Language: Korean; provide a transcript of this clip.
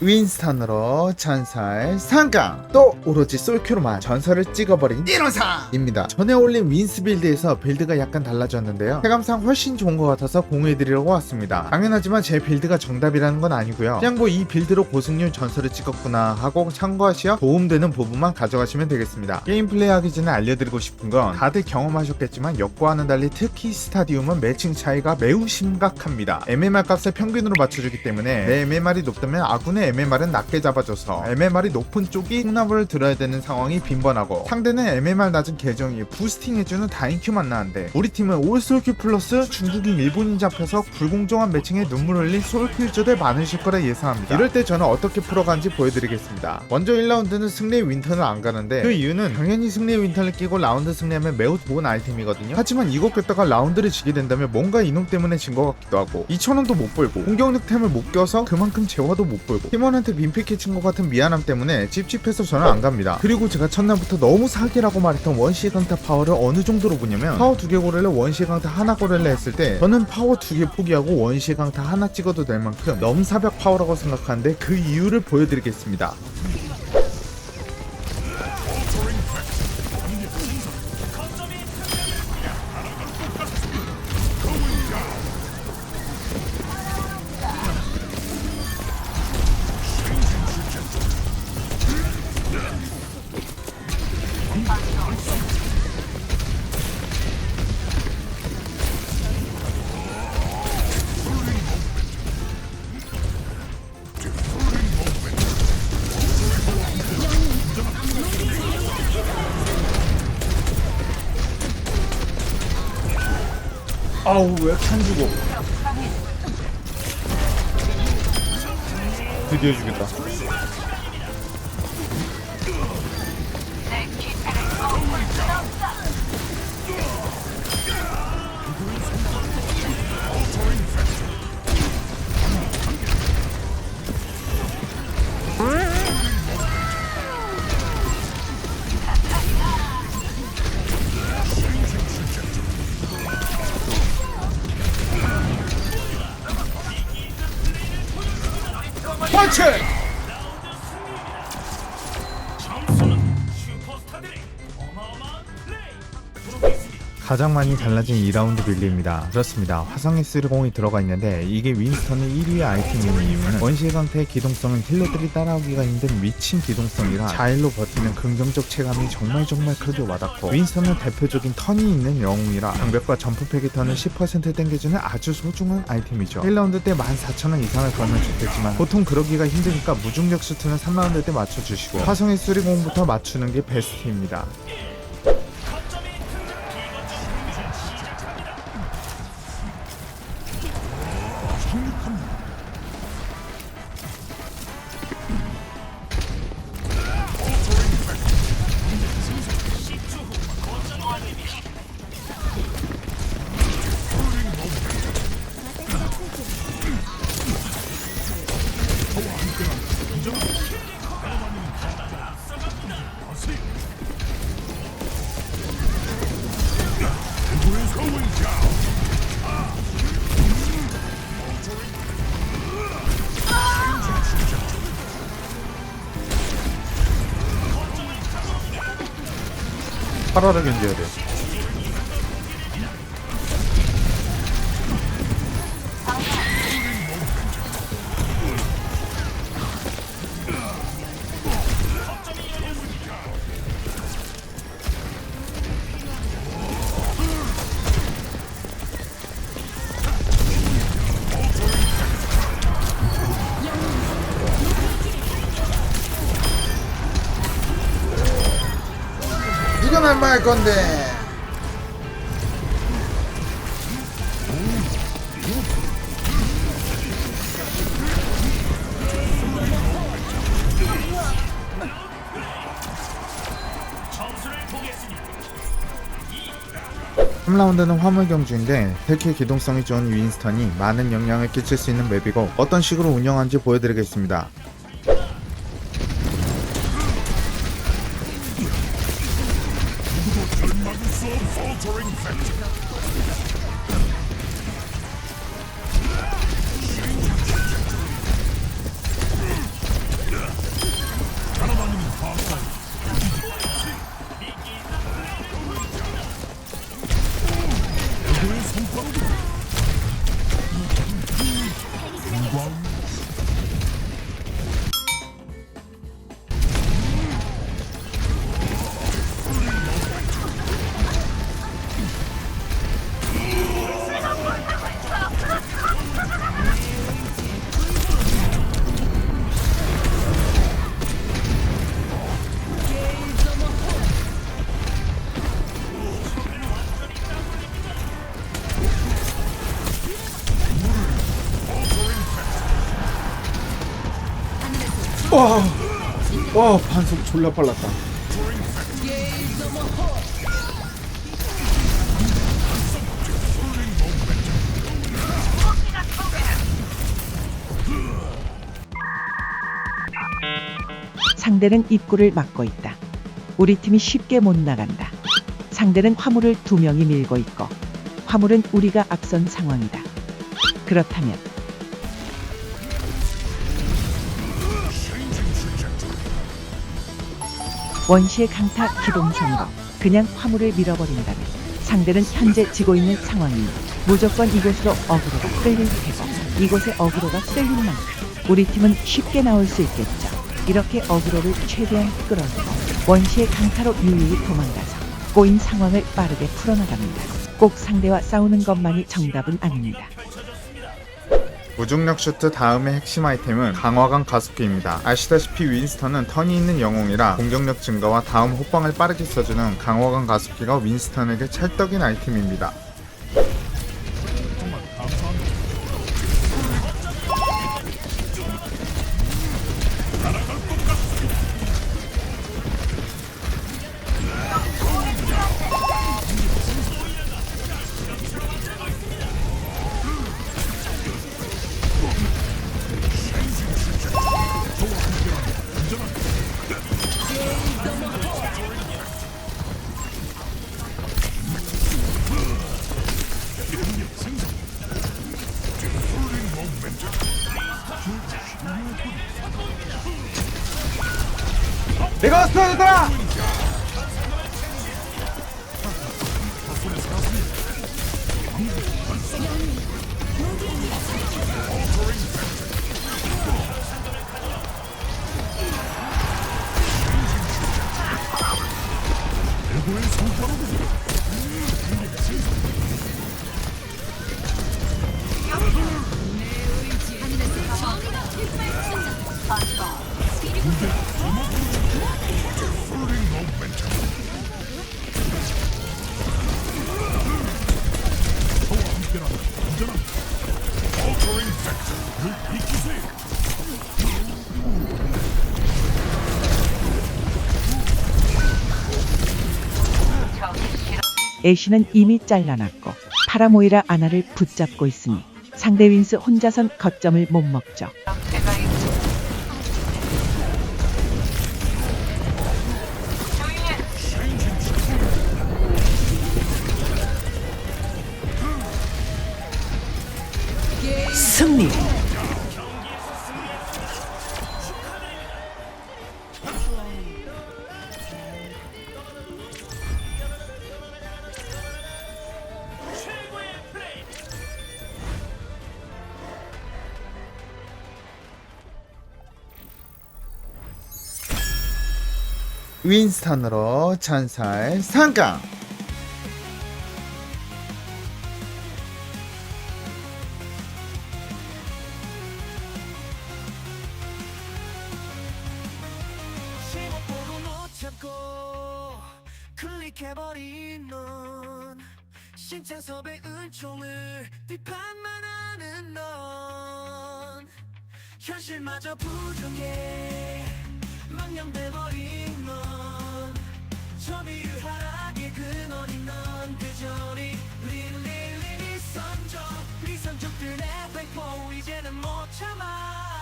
윈스턴으로 전설 상강 또 오로지 솔큐로만 전설을 찍어버린 이론사입니다. 전에 올린 윈스 빌드에서 빌드가 약간 달라졌는데요. 체감상 훨씬 좋은 것 같아서 공유해드리려고 왔습니다. 당연하지만 제 빌드가 정답이라는 건 아니고요. 그냥 뭐 이 빌드로 고승률 전설을 찍었구나 하고 참고하시어 도움되는 부분만 가져가시면 되겠습니다. 게임 플레이하기 전에 알려드리고 싶은 건 다들 경험하셨겠지만 역과는 달리 특히 스타디움은 매칭 차이가 매우 심각합니다. MMR 값을 평균으로 맞춰주기 때문에 내 MMR이 높다면 아군의 MMR은 낮게 잡아줘서 MMR이 높은 쪽이 통나무를 들어야 되는 상황이 빈번하고 상대는 MMR 낮은 계정이 부스팅해주는 다인큐만 나는데 우리 팀은 올 솔큐 플러스 중국인 일본인 잡혀서 불공정한 매칭에 눈물 흘린 솔큐 유저들 많으실 거라 예상합니다. 이럴 때 저는 어떻게 풀어가는지 보여드리겠습니다. 먼저 1라운드는 승리의 윈턴을 안 가는데 그 이유는 당연히 승리의 윈턴을 끼고 라운드 승리하면 매우 좋은 아이템이거든요. 하지만 이거 꼈다가 라운드를 지게 된다면 뭔가 이놈 때문에 진 것 같기도 하고 2천원도 못 벌고 공격력 템을 못 껴서 그만큼 재화도 못 벌고 팀원한테 민폐 끼친 것 같은 미안함 때문에 찝찝해서 저는 안 갑니다. 그리고 제가 첫날부터 너무 사기라고 말했던 원시 강타 파워를 어느 정도로 보냐면 파워 두 개 고를래 원시 강타 하나 고를래 했을 때 저는 파워 두 개 포기하고 원시 강타 하나 찍어도 될 만큼 넘사벽 파워라고 생각하는데 그 이유를 보여드리겠습니다 아우 왜 이렇게 안 죽어? 드디어 죽였다 펀치! 가장 많이 달라진 2라운드 빌드입니다. 그렇습니다. 화성의 쓰리공이 들어가 있는데 이게 윈스턴의 1위 아이템인 이유는 원시의 강태의 기동성은 힐러들이 따라오기가 힘든 미친 기동성이라 자일로 버티는 긍정적 체감이 정말 정말 크게 와닿고 윈스턴은 대표적인 턴이 있는 영웅이라 장벽과 점프 패기턴을 10% 땡겨주는 아주 소중한 아이템이죠. 1라운드 때 14,000원 이상을 걸면 좋겠지만 보통 그러기가 힘드니까 무중력 수트는 3라운드 때 맞춰주시고 화성의 쓰리공부터 맞추는 게 베스트입니다. 파라를 견뎌야 돼. 얼마 할 건데? 삼라운드는 화물 경주인데 특히 기동성이 좋은 윈스턴이 많은 영향을 끼칠 수 있는 맵이고 어떤 식으로 운영하는지 보여드리겠습니다. of the soul-faltering vent. 와, 와 반속 졸라 빨랐다. 상대는 입구를 막고 있다. 우리 팀이 쉽게 못 나간다. 상대는 화물을 두 명이 밀고 있고 화물은 우리가 앞선 상황이다. 그렇다면 원시의 강타 기동 선거 그냥 화물을 밀어버린다면 상대는 현재 지고 있는 상황이니 무조건 이곳으로 어그로가 끌릴 테고 이곳에 어그로가 끌린 만큼 우리 팀은 쉽게 나올 수 있겠죠. 이렇게 어그로를 최대한 끌어내고 원시의 강타로 유유히 도망가서 꼬인 상황을 빠르게 풀어나갑니다. 꼭 상대와 싸우는 것만이 정답은 아닙니다. 무중력 슈트 다음의 핵심 아이템은 강화강 가속기입니다. 아시다시피 윈스턴은 턴이 있는 영웅이라 공격력 증가와 다음 호빵을 빠르게 써주는 강화강 가속기가 윈스턴에게 찰떡인 아이템입니다. 내가 왔어 얘들 애쉬는 이미 잘라놨고 파라모이라 아나를 붙잡고 있으니 상대 윈스 혼자선 거점을 못 먹죠. 윈스턴으로 신창섭의 은총을 현실마저 부정해 망령돼버린 넌 점유율 하락의 근원인 넌 그저 릴릴릴리 선적 리선적들의 백보 이제는 못 참아